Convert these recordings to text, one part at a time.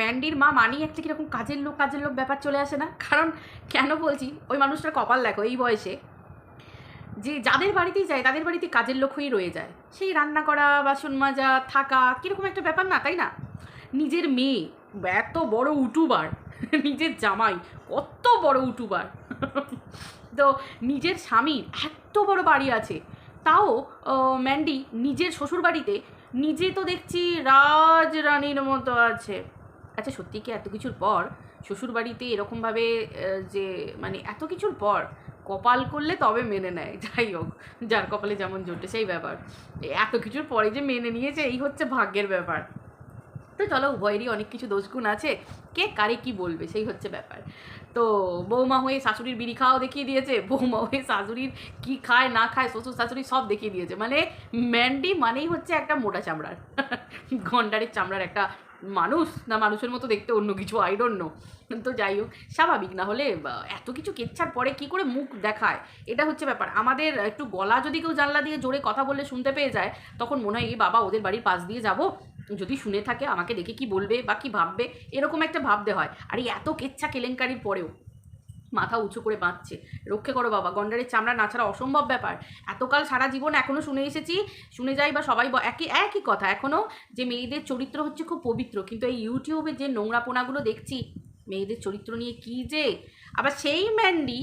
ম্যান্ডির মা মানি একটা কীরকম কাজের লোক কাজের লোক ব্যাপার চলে আসে না। কারণ কেন বলছি, ওই মানুষটার কপাল দেখো, এই বয়সে যে যাদের বাড়িতেই যায়, তাদের বাড়িতে কাজের লোক হয়েই রয়ে যায়। সেই রান্না করা বাসন মাজা থাকা, কীরকম একটা ব্যাপার না, তাই না? নিজের মেয়ে, এত বড় উটুবার, নিজের জামাই, কত বড় উটুবার। তো নিজের স্বামীর এত বড় বাড়ি আছে। তাও ম্যান্ডি নিজের শ্বশুর বাড়িতে নিজে তো দেখছি রাজরানীর মতো আছে। আচ্ছা সত্যি কি এত কিছুর পর শ্বশুর বাড়িতে এরকমভাবে যে মানে এত কিছুর পর কপাল করলে তবে মেনে নেয়, যাই হোক, যার কপালে যেমন জোটে সেই ব্যাপার। এত কিছুর পরে যে মেনে নিয়েছে, এই হচ্ছে ভাগ্যের ব্যাপার। তো চলো, উভয়েরই অনেক কিছু দোষগুণ আছে, কে কারে কি বলবে, সেই হচ্ছে ব্যাপার। তো বৌমা হয়ে শাশুড়ির বিড়ি খাওয়াও দেখিয়ে দিয়েছে, বৌমা হয়ে শাশুড়ির কি খায়, না খায়, শ্বশুর শাশুড়ি সব দেখিয়ে দিয়েছে। মানে ম্যান্ডি মানেই হচ্ছে একটা মোটা চামড়ার, গন্ডারের চামড়ার একটা মানুষ না মানুষের মতো দেখতে অন্য কিছু আই ডোন্ট নো তো যাই হোক, স্বাভাবিক। না হলে এত কিছু কেচ্ছার পরে কি করে মুখ দেখায়? এটা হচ্ছে ব্যাপার। আমাদের একটু গলা যদি কেউ জানলা দিয়ে জোরে কথা বললে শুনতে পেয়ে যায়, তখন মনে হয় এই বাবা, ওদের বাড়ির পাশ দিয়ে যাব। যদি শুনে থাকে, আমাকে দেখে কি বলবে বা কি ভাববে? এরকম একটা ভাবতে হয়। আর এই এত কেচ্ছা কেলেঙ্কারির পরেও মাথা উঁচু করে বাঁচছে রক্ষে করো বাবা, গন্ডারের চামড়া না ছাড়া অসম্ভব ব্যাপার। এতকাল সারা জীবন এখনও শুনে এসেছি, শুনে যাই বা সবাই একই একই কথা। এখনও যে মেয়েদের চরিত্র হচ্ছে খুব পবিত্র, কিন্তু এই ইউটিউবে যে নোংরাপোনাগুলো দেখছি, মেয়েদের চরিত্র নিয়ে কী যে? আবার সেই ম্যান্ডি,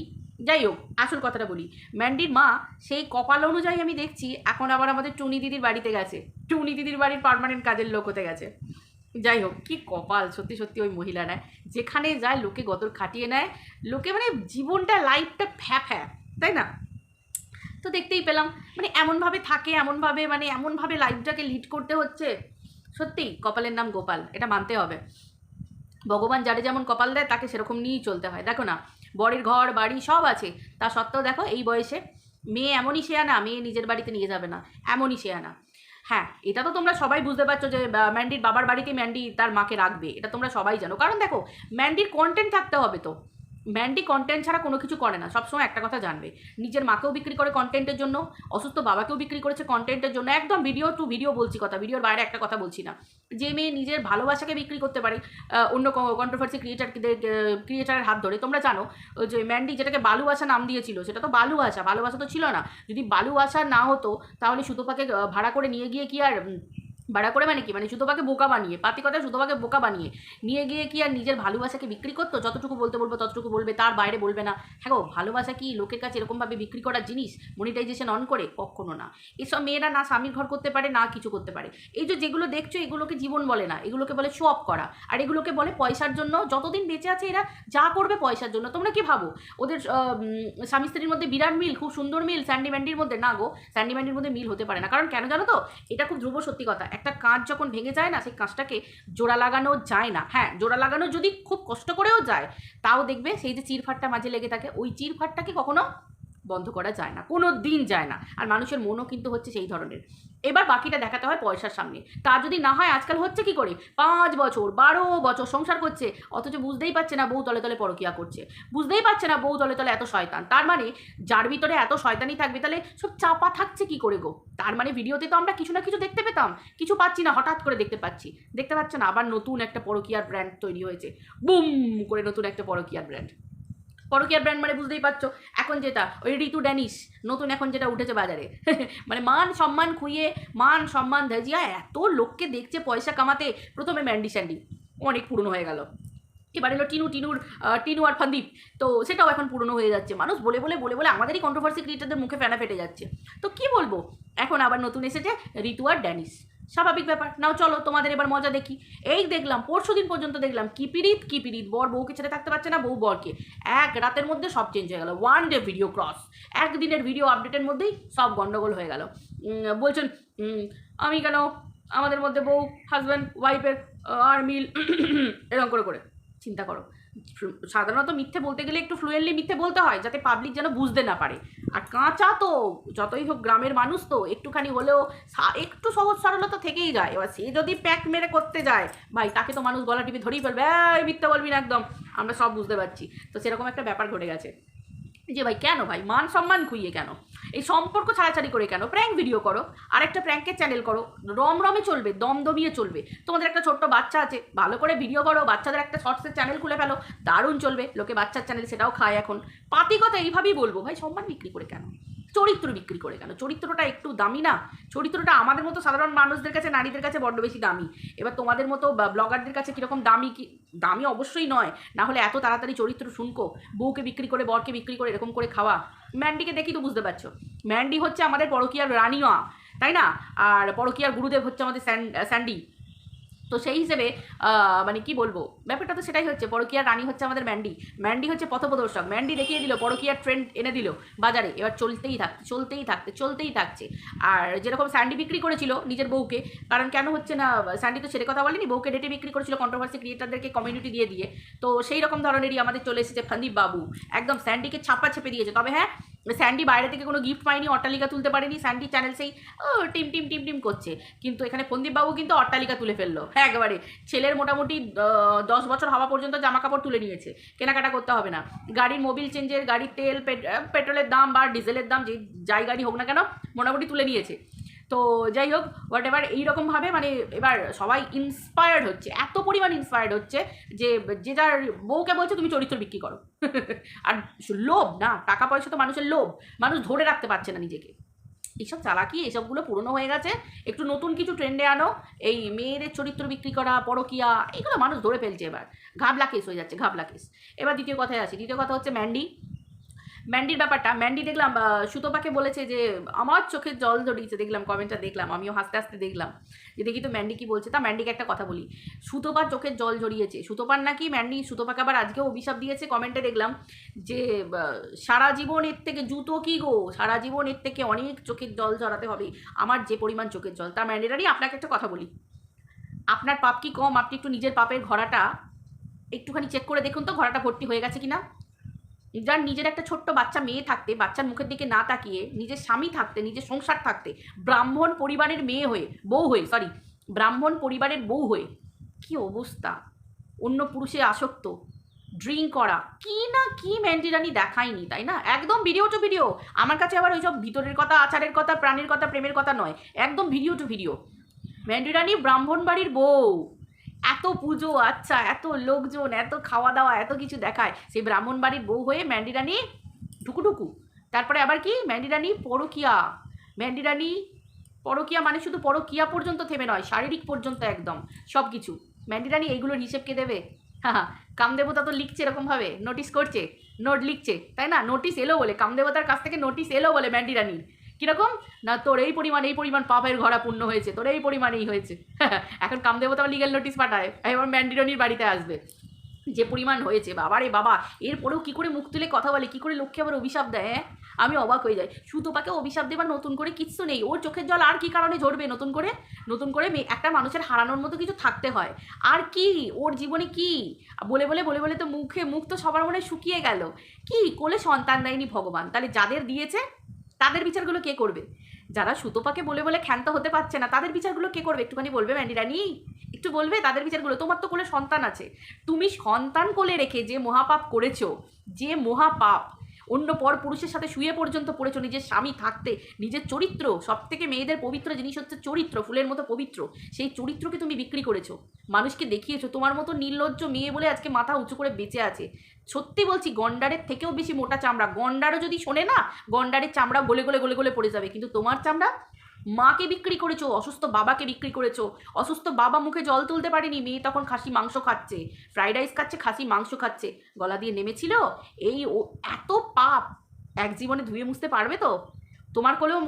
যাই হোক, আসল কথাটা বলি। ম্যান্ডির মা সেই কপাল অনুযায়ী আমি দেখছি, এখন আবার আমাদের টুনি দিদির বাড়িতে গেছে। টুনি দিদির বাড়ির পার্মানেন্ট কাজের লোক হতে গেছে। যাই হোক কি কপাল, সত্যি সত্যি ওই মহিলারা যেখানে যায়, লোকে গতর খাটিয়ে নেয়, লোকে মানে জীবনটা লাইফটা ফ্যা ফ্যা, তাই না? তো দেখতেই পেলাম মানে এমনভাবে থাকে, এমনভাবে মানে এমনভাবে লাইফটাকে লিড করতে হচ্ছে। সত্যি, কপালের নাম গোপাল, এটা মানতে হবে। ভগবান যারে যেমন কপাল দেয়, তাকে সেরকম নিয়েই চলতে হয়। দেখো না, বরের ঘর, বাড়ি সব আছে। তা সত্ত্বেও দেখো, এই বয়সে মেয়ে এমনই সে আনা, মেয়ে নিজের বাড়িতে নিয়ে যাবে না, এমনই সে আনা। হ্যাঁ এটা তো তোমরা সবাই বুঝতে পারছ যে ম্যান্ডির বাবার বাড়িতে ম্যান্ডি তার মাকে রাখবে। এটা তোমরা সবাই জানো। কারণ দেখো ম্যান্ডির কন্টেন্ট থাকতে হবে তো। ম্যান্ডি কন্টেন্ট ছাড়া কোনো কিছু করে না, সবসময় একটা কথা জানবে। নিজের মাকেও বিক্রি করে কন্টেন্টের জন্য, অসুস্থ বাবাকেও বিক্রি করেছে কন্টেন্টের জন্য। একদম ভিডিও টু ভিডিও বলছি কথা ভিডিওর বাইরে একটা কথা বলছি না। যে মেয়ে নিজের ভালোবাসাকে বিক্রি করতে পারে অন্য কন্ট্রোভার্সি ক্রিয়েটার ক্রিয়েটারের হাত ধরে, তোমরা জানো যে ম্যান্ডি যেটাকে বালুবাসা নাম দিয়েছিল, সেটা তো বালুবাসা ভালোবাসা তো ছিল না। যদি বালুবাসা না হতো, তাহলে সুতোপাকে ভাড়া করে নিয়ে গিয়ে কি আর ভাড়া করে মানে কি? মানে সুতোপাকে বোকা বানিয়ে পাতি কথা সুতোপাকে বোকা বানিয়ে, নিয়ে গিয়ে কি আর নিজের ভালোবাসাকে বিক্রি করতো? যতটুকু বলতে বলব, ততটুকু বলবে, তার বাইরে বলবে না। হ্যাঁ ভালোবাসা কি লোকের কাছে এরকমভাবে বিক্রি করার জিনিস? মনিটাইজেশন অন করে? কখনো না। এসব মেয়েরা না স্বামীর ঘর করতে পারে, না কিছু করতে পারে। এই যে যেগুলো দেখছ, এগুলোকে জীবন বলে না। এগুলোকে বলে শো অফ করা। আর এগুলোকে বলে পয়সার জন্য, যতদিন বেঁচে আছে এরা, যা করবে পয়সার জন্য। তোমরা কি ভাবো? ওদের স্বামী স্ত্রীর মধ্যে বিরাট মিল, খুব সুন্দর মিল স্যান্ডি ম্যান্ডির মধ্যে? না গো স্যান্ডি ম্যান্ডির মধ্যে মিল হতে পারে না। কারণ কেন জানো তো? এটা খুব ধ্রুব সত্যি কথা। একটা কাঁচ যখন ভেঙে যায় না, সেই কাঁচটাকে জোড়া লাগানো যায় না। হ্যাঁ জোড়া লাগানো যদি খুব কষ্ট করেও যায়, তাও দেখবে সেই যে চিরফাটটা মাঝে লেগে থাকে, ওই চিরফাটটাকে কখনো বন্ধ করা যায় না কোনো দিন যায় না। আর মানুষের মনও কিন্তু হচ্ছে সেই ধরনের। এবার বাকিটা দেখাতে হয় পয়সার সামনে। তা যদি না হয়, আজকাল হচ্ছে কি করে? পাঁচ বছর, বারো বছর সংসার করছে, অথচ বুঝতেই পারছে না বউ তলে তলে পরকিয়া করছে। বুঝতেই পারছে না বউ তলে তলে এত শয়তান। তার মানে যার ভিতরে এত শয়তানি থাকবে, তাহলে সব চাপা থাকছে কি করে গো? তার মানে ভিডিওতে তো আমরা কিছু না কিছু দেখতে পেতাম। কিছু পাচ্ছি না, হঠাৎ করে দেখতে পাচ্ছি। দেখতে পাচ্ছ না, আবার নতুন একটা পরকিয়ার ব্র্যান্ড তৈরি হয়েছে। বুম করে নতুন একটা পরকিয়ার ব্র্যান্ড পরকিয়ার ব্র্যান্ড মানে বুঝতেই পারছ। এখন যেটা, ওই ঋতু ড্যানিশ, নতুন এখন যেটা উঠেছে বাজারে। মানে মান সম্মান খুইয়ে, মান সম্মান ধাজিয়া এত লোককে দেখছে পয়সা কামাতে, প্রথমে ম্যান্ডি স্যান্ডি, অনেক পুরনো হয়ে গেল। এবার এলো টিনু, টিনুর টিনু আর ফান্দীপ, তো সেটাও এখন পুরনো হয়ে যাচ্ছে। মানুষ বলে বলে বলে বলে আমাদেরই কন্ট্রোভার্সি ক্রিয়েটারদের মুখে ফেনা ফেটে যাচ্ছে। তো কি বলব? এখন আবার নতুন এসেছে ঋতু আর ড্যানিশ। স্বাভাবিক ব্যাপার। নাও চলো তোমাদের এবার মজা দেখি। এই দেখলাম পরশু দিন পর্যন্ত দেখলাম কিপিরিত কিপিরিত বর বউকে ছেড়ে থাকতে পারছে না, বউ বরকে। এক রাতের মধ্যে সব চেঞ্জ হয়ে গেল। ওয়ান ডে ভিডিও ক্রস একদিনের ভিডিও আপডেটের মধ্যেই সব গন্ডগোল হয়ে গেল। বলছেন আমি কেন আমাদের মধ্যে বউ হাজব্যান্ড ওয়াইফের আর মিল এরকম করে করে? চিন্তা করো। সাধারণত মিথ্যে বলতে গেলে একটু ফ্লুয়েন্টলি মিথ্যে বলতে হয়, যাতে পাবলিক যেন বুঝতে না পারে। আর কাঁচা তো, যতই হোক গ্রামের মানুষ তো, একটুখানি হলেও একটু সহজ সরলতা থেকেই যায়। এবার সে যদি প্যাক মেরে করতে যায়, ভাই, তাকে তো মানুষ গলা টিপে ধরেই ফেলবে, এই মিথ্যা বলবি না একদম। আমরা সব বুঝতে পারছি। তো সেরকম একটা ব্যাপার ঘটে গেছে। যে ভাই কেন ভাই? মান সম্মান খুইয়ে কেন? এই সম্পর্ক ছাড়াছাড়ি করে কেন? প্র্যাঙ্ক ভিডিও করো, আরেকটা প্র্যাঙ্কের চ্যানেল করো, রমরমে চলবে, দমদমিয়ে চলবে। তোমাদের একটা ছোট্ট বাচ্চা আছে, ভালো করে ভিডিও করো, বাচ্চাদের একটা শর্টসের চ্যানেল খুলে ফেলো, দারুণ চলবে, লোকে বাচ্চার চ্যানেল সেটাও খায় এখন। পাতি কথা এইভাবেই বলব, ভাই সম্মান বিক্রি করে কেন? চরিত্র বিক্রি করে কেন? চরিত্রটা একটু দামি না? চরিত্রটা আমাদের মতো সাধারণ মানুষদের কাছে, নারীদের কাছে বড্ড বেশি দামি। এবার তোমাদের মতো ব্লগারদের কাছে কীরকম দামি কি, দামি অবশ্যই নয়। না হলে এত তাড়াতাড়ি চরিত্র শুনকো, বউকে বিক্রি করে, বরকে বিক্রি করে, এরকম করে খাওয়া। ম্যান্ডিকে দেখি তো বুঝতে পারছ। ম্যান্ডি হচ্ছে আমাদের পরকীয়ার রানিয়া তাই না? আর পরকীয়ার গুরুদেব হচ্ছে আমাদের স্যান্ড স্যান্ডি। তো সেই হিসেবে মানে কি বলব, ব্যাপারটা তো সেটাই হচ্ছে, পরকীয়ার রানী হচ্ছে আমাদের ম্যান্ডি। ম্যান্ডি হচ্ছে পথপ্রদর্শক। ম্যান্ডি দেখিয়ে দিল, পরকীয়ার ট্রেন্ড এনে দিল, বাজারে। এবার চলতেই থাকছে চলতেই থাকতে চলতেই থাকছে। আর যেরকম স্যান্ডি বিক্রি করেছিল নিজের বউকে, কারণ কেন হচ্ছে না, স্যান্ডি তো সেটা কথা বলেনি, বউকে ডেটে বিক্রি করেছিল কন্ট্রোভার্সি ক্রিয়েটারদেরকে কমিউনিটি দিয়ে দিয়ে। তো সেই রকম ধরনেরই আমাদের চলে এসেছে ফন্দীপ বাবু। একদম স্যান্ডিকে ছাপা ছেপে দিয়েছে। তবে হ্যাঁ স্যান্ডি বাইরে থেকে কোনো গিফট পায়নি, অট্টালিকা তুলতে পারেনি, স্যান্ডি চ্যানেল সেই, ও, টিম টিম টিম টিম করছে। কিন্তু এখানে সন্দীপবাবু কিন্তু অট্টালিকা তুলে ফেলল। হ্যাঁ একেবারে। ছেলের মোটামুটি দশ বছর হওয়া পর্যন্ত জামা কাপড় তুলে নিয়েছে। কেনাকাটা করতে হবে না। গাড়ির মোবিল চেঞ্জের গাড়ির তেল, পেট- পেট্রোলের দাম বা ডিজেলের দাম, যে, যাই গাড়ি হোক না কেন, মোটামুটি তুলে নিয়েছে। তো যাই হোক হোয়াট এভার এইরকমভাবে মানে এবার সবাই ইন্সপায়ার্ড হচ্ছে। এত পরিমাণ ইন্সপায়ার্ড হচ্ছে যে যে যার বউকে বলছে, তুমি চরিত্র বিক্রি করো। আর লোভ না, টাকা পয়সা তো মানুষের লোভ। মানুষ ধরে রাখতে পারছে না নিজেকে। এইসব চালাকি এসবগুলো পুরনো হয়ে গেছে। একটু নতুন কিছু ট্রেন্ডে আনো। এই মেয়েদের চরিত্র বিক্রি করা, পরকিয়া, এগুলো মানুষ ধরে ফেলছে এবার। ঘাবলা কেস হয়ে যাচ্ছে, ঘাবলা কেস এবার দ্বিতীয় কথায় আসি। দ্বিতীয় কথা হচ্ছে ম্যান্ডি ম্যান্ডির ব্যাপারটা, ম্যান্ডি দেখলাম সুতোপাকে বলেছে যে, আমার চোখের জল জড়িয়েছে দেখলাম, কমেন্টটা দেখলাম, আমিও হাসতে হাসতে দেখলাম যে, দেখি তো ম্যান্ডি কি বলছে। তা ম্যান্ডিকে একটা কথা বলি, সুতোপার চোখের জল জড়িয়েছে সুতোপার নাকি ম্যান্ডি সুতোপাকে আবার আজকেও অভিশাপ দিয়েছে, কমেন্টে দেখলাম যে সারা জীবন এর থেকে জুতো কি গো? সারা জীবন এর থেকে অনেক চোখের জল ঝরাতে হবে। আমার যে পরিমাণ চোখের জল। তা ম্যান্ডেটারই আপনাকে একটা কথা বলি, আপনার পাপ কি কম? আপনি একটু নিজের পাপের ঘোড়াটা একটুখানি চেক করে দেখুন তো, ঘোড়াটা ভর্তি হয়ে গেছে কিনা। যার নিজের একটা ছোট্ট বাচ্চা মেয়ে থাকতে, বাচ্চার মুখের দিকে না তাকিয়ে, নিজের স্বামী থাকতে, নিজের সংসার থাকতে, ব্রাহ্মণ পরিবারের মেয়ে হয়ে, বউ হয়ে সরি ব্রাহ্মণ পরিবারের বউ হয়ে, কি অবস্থা? অন্য পুরুষে আসক্ত ড্রিঙ্ক করা, কি না কি ম্যান্ডিরানি দেখায়নি, তাই না? একদম ভিডিও টু ভিডিও আমার কাছে আবার ওইসব ভিতরের কথা, আচারের কথা, প্রাণের কথা, প্রেমের কথা নয়, একদম ভিডিও টু ভিডিও ম্যান্ডিরানি ব্রাহ্মণ বাড়ির বউ। এত পুজো আচ্ছা এত লোকজন, এত খাওয়া দাওয়া এত কিছু দেখায়। সেই ব্রাহ্মণ বাড়ির বউ হয়ে ম্যান্ডি ম্যান্ডিরানি ঢুকুঢুকু তারপরে আবার কি? ম্যান্ডি ম্যান্ডিরানি পরকিয়া। ম্যান্ডিরানি পরকিয়া মানে শুধু পরকিয়া পর্যন্ত থেমে নয়, শারীরিক পর্যন্ত একদম সব কিছু ম্যান্ডিরানি এইগুলোর হিসেব কে দেবে? হ্যাঁ কামদেবতা তো লিখছে এরকমভাবে নোটিস করছে নোট লিখছে, তাই না? নোটিস এলো বলে, কামদেবতার কাছ থেকে নোটিস এলো বলে ম্যান্ডি ম্যান্ডিরানির। কীরকম? না তোর এই পরিমাণ এই পরিমাণ পাপের ঘরা পূর্ণ হয়েছে, তোর এই পরিমাণেই হয়েছে। এখন কামদেবতাও লিগেল নোটিস পাঠায়, এবার ম্যান্ডিরনির বাড়িতে আসবে। যে পরিমাণ হয়েছে, বাবা রে বাবা, এরপরেও কী করে মুখ তুলে কথা বলে, কী করে লক্ষ্যে আবার অভিশাপ দেয় হ্যাঁ? আমি অবাক হয়ে যাই। সুতোপাকে অভিশাপ দেবার নতুন করে কিচ্ছু নেই, ওর চোখের জল আর কি কারণে ঝরবে নতুন করে? নতুন করে একটা মানুষের হারানোর মতো কিছু থাকতে হয়। আর কি? ওর জীবনে কি? বলে বলে বলে বলে তো মুখে, মুখ তো সবার মনে শুকিয়ে গেল। কি? কোলে সন্তান দেয়নি ভগবান। তাহলে যাদের দিয়েছে তাদের বিচারগুলো কে করবে? যারা সুতোপাকে বলে বলে ক্ষান্ত হতে পারছে না, তাদের বিচারগুলো কে করবে? একটুখানি বলবে, ম্যান্ডি রানি, একটু বলবে তাদের বিচারগুলো? তোমার তো কোলে সন্তান আছে। তুমি সন্তান কোলে রেখে যে মহাপাপ করেছ, যে মহাপাপ অন্য পর পুরুষের সাথে শুয়ে পর্যন্ত পড়েছো, নিজের স্বামী থাকতে, নিজের চরিত্র সব থেকে মেয়েদের পবিত্র জিনিস হচ্ছে চরিত্র, ফুলের মতো পবিত্র। সেই চরিত্রকে তুমি বিক্রি করেছ। মানুষকে দেখিয়েছো, তোমার মতো নির্লজ্জ মেয়ে বলে আজকে মাথা উঁচু করে বেঁচে আছে। সত্যি বলছি, গন্ডারের থেকেও বেশি মোটা চামড়া। গন্ডারও যদি শোনে না, গন্ডারের চামড়া গলে গলে গলে গলে পড়ে যাবে। কিন্তু তোমার চামড়া মাকে বিক্রি করেছ, অসুস্থ বাবাকে বিক্রি করেছ, অসুস্থ বাবা মুখে জল তুলতে পারেনি, মেয়ে তখন খাসি মাংস খাচ্ছে ফ্রাইড রাইস খাচ্ছে, খাসি মাংস খাচ্ছে, গলা দিয়ে নেমেছিল, এই ও এত পাপ, এক জীবনে ধুয়ে মুছতে পারবে তো? তোমার কোলেও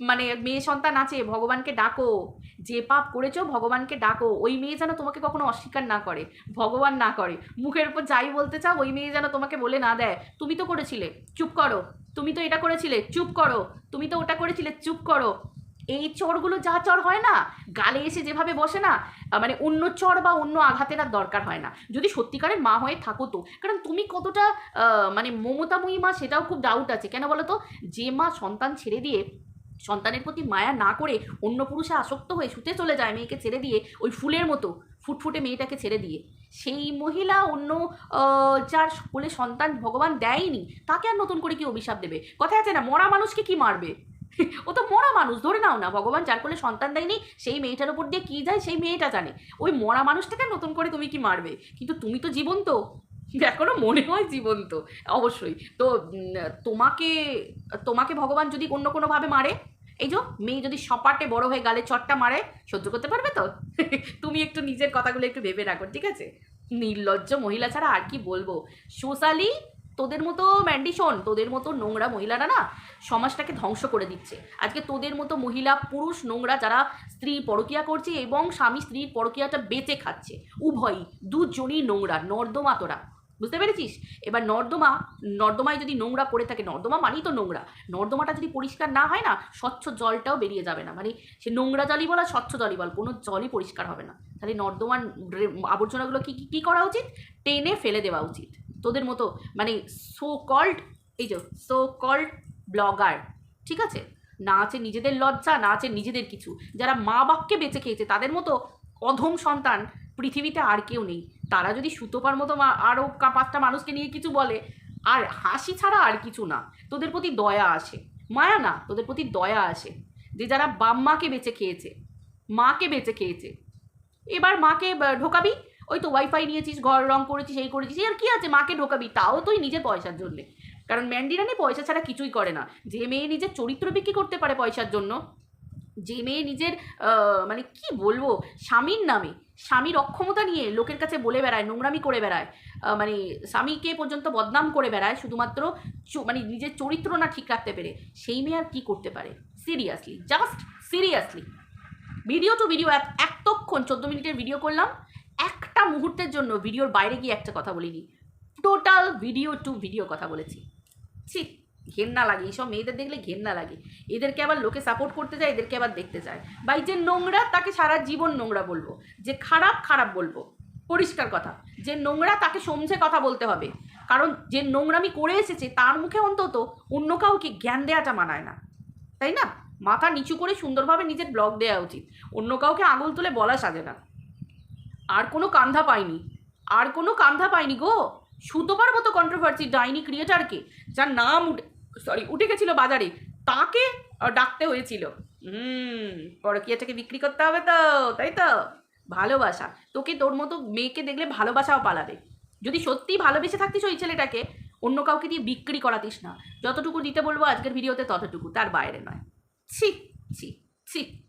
মানে মেয়ে সন্তান আছে, ভগবানকে ডাকো, যে পাপ করেছ ভগবানকে ডাকো, ওই মেয়ে যেন তোমাকে কখনো অস্বীকার না করে, ভগবান না করে, মুখের উপর যাই বলতে চাও, ওই মেয়ে যেন তোমাকে বলে না দেয়, তুমি তো করেছিলে, চুপ করো, তুমি তো এটা করেছিলে, চুপ করো, তুমি তো ওটা করেছিলে, চুপ করো এই চরগুলো যা চর হয় না, গালে এসে যেভাবে বসে না মানে অন্য চর বা অন্য আঘাতের আর দরকার হয় না। যদি সত্যিকারের মা হয়ে থাকো তো। কারণ তুমি কতটা মানে মমতাময়ী মা সেটাও খুব ডাউট আছে। কেন বলো তো? যে মা সন্তান ছেড়ে দিয়ে, সন্তানের প্রতি মায়া না করে অন্য পুরুষে আসক্ত হয়ে শুতে চলে যায় মেয়েকে ছেড়ে দিয়ে, ওই ফুলের মতো ফুটফুটে মেয়েটাকে ছেড়ে দিয়ে, সেই মহিলা অন্য যার কোলে সন্তান ভগবান দেয়নি, তাকে আর নতুন করে কি অভিশাপ দেবে? কথা আছে না, মরা মানুষকে কি মারবে? ও তো মরা মানুষ, ধরে নাও না, ভগবান যার কোলে সন্তান দেয়নি, সেই মেয়েটার উপর দিয়ে কী যায়, সেই মেয়েটা জানে। ওই মরা মানুষটাকে নতুন করে তুমি কি মারবে? কিন্তু তুমি তো জীবন্ত। এখনও মনে হয় জীবন্ত, অবশ্যই। তো তোমাকে তোমাকে ভগবান যদি অন্য কোনোভাবে মারে, এই যে মেয়ে যদি সপাটে বড় হয়ে গালে চটটা মারে, সহ্য করতে পারবে তো? তুমি একটু নিজের কথাগুলো একটু ভেবে রাখো, ঠিক আছে? নির্লজ্জ মহিলা ছাড়া আর কি বলব? সোশ্যালি তোদের মতো ম্যান্ডিশন তোদের মতো নোংরা মহিলারা না সমাজটাকে ধ্বংস করে দিচ্ছে। আজকে তোদের মতো মহিলা, পুরুষ, নোংরা যারা স্ত্রী পরকিয়া করছে এবং স্বামী স্ত্রীর পরকিয়াটা বেঁচে খাচ্ছে। উভয়ই, দুজনই নোংরা, নর্দমা তোরা। বুঝতে পেরেছিস? এবার নর্দমা, নর্দমায় যদি নোংরা পড়ে থাকে, নর্দমা মানেই তো নোংরা। নর্দমাটা যদি পরিষ্কার না হয় না, স্বচ্ছ জলটাও বেরিয়ে যাবে না। মানে সে নোংরা জলই বল আর স্বচ্ছ জলই বল, কোনো জলই পরিষ্কার হবে না। তাহলে নর্দমার আবর্জনাগুলো কী কী, কি করা উচিত? টেনে ফেলে দেওয়া উচিত। তোদের মতো মানে সো কল্ড এই যে সো কল্ড ব্লগার ঠিক আছে? না আছে নিজেদের লজ্জা, না আছে নিজেদের কিছু। যারা মা বাপকে বেঁচে খেয়েছে, তাদের মতো অধম সন্তান পৃথিবীতে আর কেউ নেই। তারা যদি সুতোপার মতো আরও পাঁচটা মানুষকে নিয়ে কিছু বলে, আর হাসি ছাড়া আর কিছু না। তোদের প্রতি দয়া আসে। মায়া না, তোদের প্রতি দয়া আসে। যে যারা বাম্মাকে বেঁচে খেয়েছে, মাকে বেঁচে খেয়েছে, এবার মাকে ঢোকাবি? ওই তো ওয়াইফাই নিয়েছিস, ঘর রং করেছিস, এই করেছিস আর কি আছে? মাকে ঢোকাবি, তাও তুই নিজের পয়সার জন্যে। কারণ ম্যান্ডিরানি পয়সা ছাড়া কিছুই করে না। যে মেয়ে নিজের চরিত্র বিক্রি করতে পারে পয়সার জন্য, যে মেয়ে নিজের মানে কি বলব, স্বামীর নামে, স্বামীর অক্ষমতা নিয়ে লোকের কাছে বলে বেড়ায়, নোংরামি করে বেড়ায় মানে স্বামীকে পর্যন্ত বদনাম করে বেড়ায়, শুধুমাত্র মানে নিজের চরিত্র না ঠিক রাখতে পেরে, সেই মেয়ে আর কী করতে পারে? Seriously just seriously video to video এক এতক্ষণ চোদ্দ মিনিটের ভিডিও করলাম। একটা মুহূর্তের জন্য ভিডিওর বাইরে গিয়ে একটা কথা বলিনি। টোটাল ভিডিও টু ভিডিও কথা বলেছি। ছি, ঘেন্না লাগে, এইসব মেয়েদের দেখলে ঘেন্না লাগে। এদেরকে আবার লোকে সাপোর্ট করতে যায়, এদেরকে আবার দেখতে যায়। বা যে নোংরা, তাকে সারা জীবন নোংরা বলব। যে খারাপ খারাপ বলব। পরিষ্কার কথা। যে নোংরা, তাকে সমঝে কথা বলতে হবে। কারণ যে নোংরামি করে এসেছে, তার মুখে অন্তত অন্য কাউকে জ্ঞান দেওয়াটা মানায় না। তাই না? মাথা নিচু করে সুন্দরভাবে নিজের ব্লগ দেওয়া উচিত। অন্য কাউকে আঙুল তুলে বলা সাজে না। আর কোনো কান্ধা পায়নি আর কোনো কান্ধা পায়নি গো। সুতোবার মতো কন্ট্রোভার্সি ডাইনি ক্রিয়েটারকে যার নাম উঠে সরি উঠে গেছিল বাজারে। তাকে ডাকতে হয়েছিল। হুম, পরকিয়াটাকে বিক্রি করতে হবে তো, তাই তো? ভালোবাসা। তোকে তোর মতো মেয়েকে দেখলে ভালোবাসাও পালাবে। যদি সত্যিই ভালোবেসে থাকতিস ওই ছেলেটাকে, অন্য কাউকে দিয়ে বিক্রি করাতিস না। যতটুকু দিতে বলব আজকের ভিডিওতে ততটুকু, তার বাইরে নয়। ছি ছি ছি।